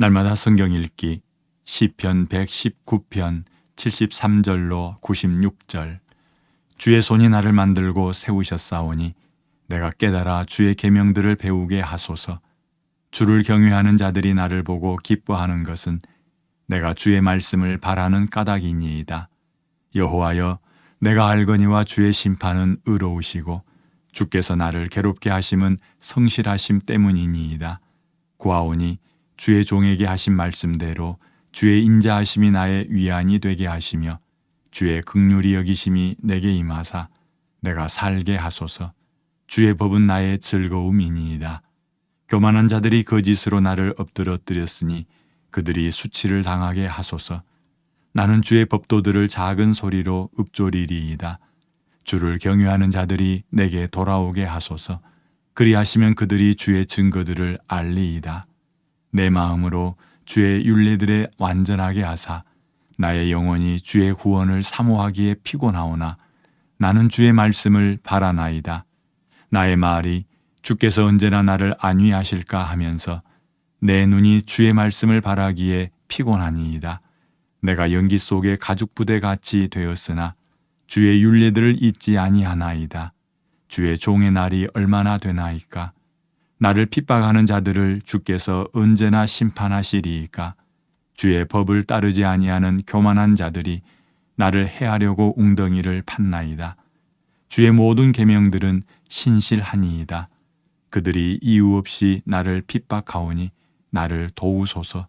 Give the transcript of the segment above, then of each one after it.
날마다 성경 읽기 시편 119편 73절로 96절. 주의 손이 나를 만들고 세우셨사오니 내가 깨달아 주의 계명들을 배우게 하소서. 주를 경외하는 자들이 나를 보고 기뻐하는 것은 내가 주의 말씀을 바라는 까닭이니이다. 여호와여 내가 알거니와 주의 심판은 의로우시고 주께서 나를 괴롭게 하심은 성실하심 때문이니이다. 구하오니 주의 종에게 하신 말씀대로 주의 인자하심이 나의 위안이 되게 하시며 주의 극률이 여기심이 내게 임하사 내가 살게 하소서 주의 법은 나의 즐거움이니이다. 교만한 자들이 거짓으로 나를 엎드러뜨렸으니 그들이 수치를 당하게 하소서. 나는 주의 법도들을 작은 소리로 읊조리리이다. 주를 경유하는 자들이 내게 돌아오게 하소서. 그리하시면 그들이 주의 증거들을 알리이다. 내 마음으로 주의 윤례들에 완전하게 하사 나의 영혼이 주의 구원을 사모하기에 피곤하오나 나는 주의 말씀을 바라나이다. 나의 말이 주께서 언제나 나를 안위하실까 하면서 내 눈이 주의 말씀을 바라기에 피곤하니이다. 내가 연기 속에 가죽 부대 같이 되었으나 주의 윤례들을 잊지 아니하나이다. 주의 종의 날이 얼마나 되나이까? 나를 핍박하는 자들을 주께서 언제나 심판하시리이까? 주의 법을 따르지 아니하는 교만한 자들이 나를 해하려고 웅덩이를 팠나이다. 주의 모든 계명들은 신실하니이다. 그들이 이유 없이 나를 핍박하오니 나를 도우소서.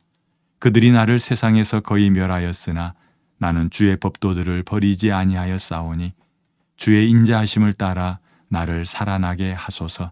그들이 나를 세상에서 거의 멸하였으나 나는 주의 법도들을 버리지 아니하였사오니 주의 인자하심을 따라 나를 살아나게 하소서.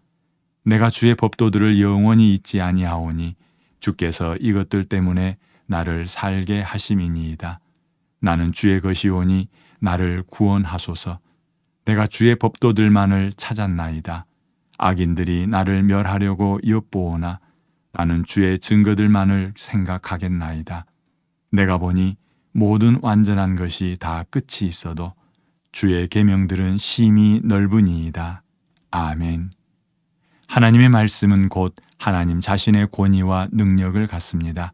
내가 주의 법도들을 영원히 잊지 아니하오니 주께서 이것들 때문에 나를 살게 하심이니이다. 나는 주의 것이오니 나를 구원하소서. 내가 주의 법도들만을 찾았나이다. 악인들이 나를 멸하려고 엿보오나 나는 주의 증거들만을 생각하겠나이다. 내가 보니 모든 완전한 것이 다 끝이 있어도 주의 계명들은 심히 넓으니이다. 아멘. 하나님의 말씀은 곧 하나님 자신의 권위와 능력을 갖습니다.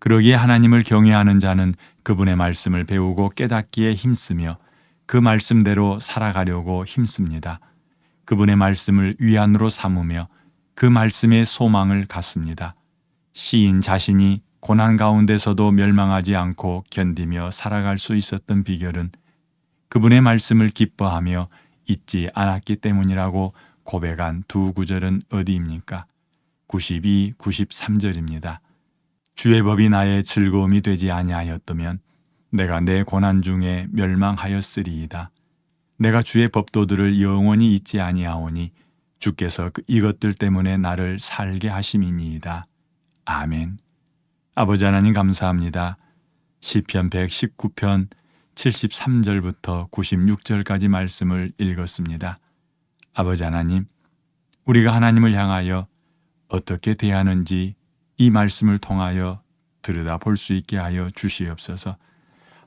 그러기에 하나님을 경외하는 자는 그분의 말씀을 배우고 깨닫기에 힘쓰며 그 말씀대로 살아가려고 힘씁니다. 그분의 말씀을 위안으로 삼으며 그 말씀에 소망을 갖습니다. 시인 자신이 고난 가운데서도 멸망하지 않고 견디며 살아갈 수 있었던 비결은 그분의 말씀을 기뻐하며 잊지 않았기 때문이라고 고백한 두 구절은 어디입니까? 92, 93절입니다. 주의 법이 나의 즐거움이 되지 아니하였다면 내가 내 고난 중에 멸망하였으리이다. 내가 주의 법도들을 영원히 잊지 아니하오니 주께서 그 이것들 때문에 나를 살게 하심이니이다. 아멘. 아버지 하나님 감사합니다. 시편 119편 73절부터 96절까지 말씀을 읽었습니다. 아버지 하나님, 우리가 하나님을 향하여 어떻게 대하는지 이 말씀을 통하여 들여다 볼 수 있게 하여 주시옵소서.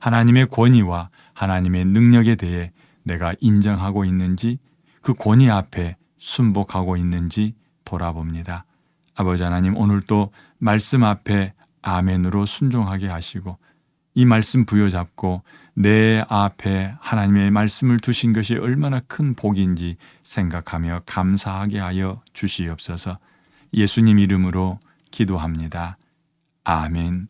하나님의 권위와 하나님의 능력에 대해 내가 인정하고 있는지 그 권위 앞에 순복하고 있는지 돌아봅니다. 아버지 하나님 오늘도 말씀 앞에 아멘으로 순종하게 하시고 이 말씀 부여잡고 내 앞에 하나님의 말씀을 두신 것이 얼마나 큰 복인지 생각하며 감사하게 하여 주시옵소서 예수님 이름으로 기도합니다. 아멘.